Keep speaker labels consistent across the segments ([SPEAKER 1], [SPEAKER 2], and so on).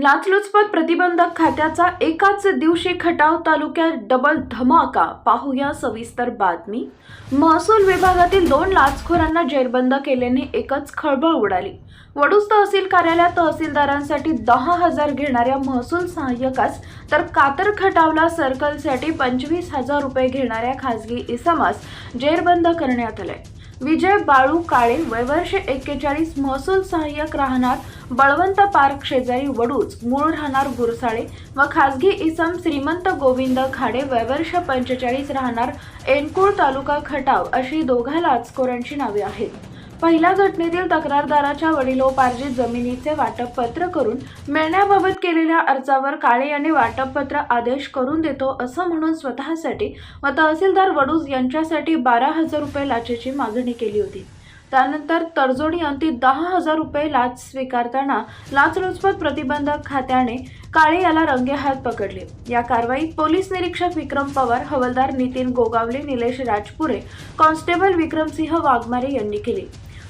[SPEAKER 1] लाचलुचपत प्रतिबंधक खात्याचा एकाच दिवशी खटाव तालुक्यात डबल धमाका. पाहूया सविस्तर बातमी. महसूल विभागातील दोन लाचखोरांना जेरबंद केल्याने एकच खळबळ उडाली. वडूस तहसील कार्यालयात तहसीलदारांसाठी दहा हजार घेणाऱ्या महसूल सहाय्यकास तर कातर खटावला सर्कलसाठी पंचवीस हजार रुपये घेणाऱ्या खासगी इसमास जेरबंद करण्यात आले विजय बाळू काळे वयवर्ष एक्केचाळीस महसूल सहाय्यक राहणार बळवंत पार्क शेजारी वडूज मूळ राहणार गुरसाळे व खासगी इसम श्रीमंत गोविंद खाडे वयवर्ष पंचेचाळीस राहणार एनकुळ तालुका खटाव अशी दोघा लाचखोरांची नावे आहेत. पहिल्या घटनेतील तक्रारदाराच्या वडिलोपार्जित जमिनीचे वाटप पत्र करून मिळण्याबाबत केलेल्या अर्जावर काळे यांनी वाटपपत्र आदेश करून देतो असं म्हणून स्वतःसाठी व तहसीलदार वडूज यांच्यासाठी बारा हजार रुपये लाचेची मागणी केली होती. त्यानंतर तडजोडी अंती दहा हजार रुपये लाच स्वीकारताना लाचलुचपत प्रतिबंधक खात्याने काळे याला रंगेहात पकडले. या कारवाईत पोलीस निरीक्षक विक्रम पवार हवलदार नितीन गोगावले निलेश राजपुरे कॉन्स्टेबल विक्रमसिंह वाघमारे यांनी केली.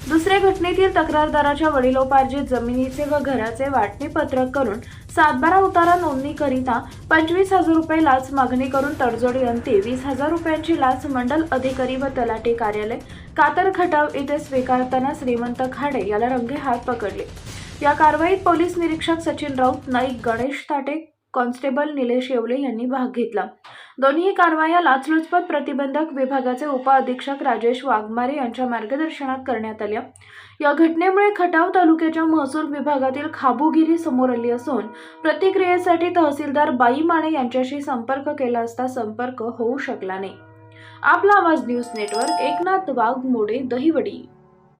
[SPEAKER 1] दुसऱ्या घटनेतील तक्रारदाराच्या वडिलोपार्जित जमिनीचे व घराचे वाटणीपत्रक करून सातबारा उतारा नोंदणीकरिता पंचवीस हजार रुपये लाच मागणी करून तडजोडी अंती वीस हजार रुपयांची लाच मंडल अधिकारी व तलाठी कार्यालय कातर खटाव येथे स्वीकारताना श्रीमंत खाडे याला रंगे हात पकडले. या कारवाईत पोलीस निरीक्षक सचिन राऊत नाईक गणेश ताटे कॉन्स्टेबल निलेश येवले यांनी भाग घेतला. दोन्ही कारवाया लाचलुचपत प्रतिबंधक विभागाचे उपअधीक्षक राजेश वाघमारे यांच्या मार्गदर्शनात करण्यात आल्या या घटनेमुळे खटाव तालुक्याच्या महसूल विभागातील खाबुगिरी समोर आली असून प्रतिक्रियेसाठी तहसीलदार बाई माने यांच्याशी संपर्क केला असता संपर्क होऊ शकला नाही. Aapla Awaaz news network Eknath Waghmode Dahiwadi Dahiwadi.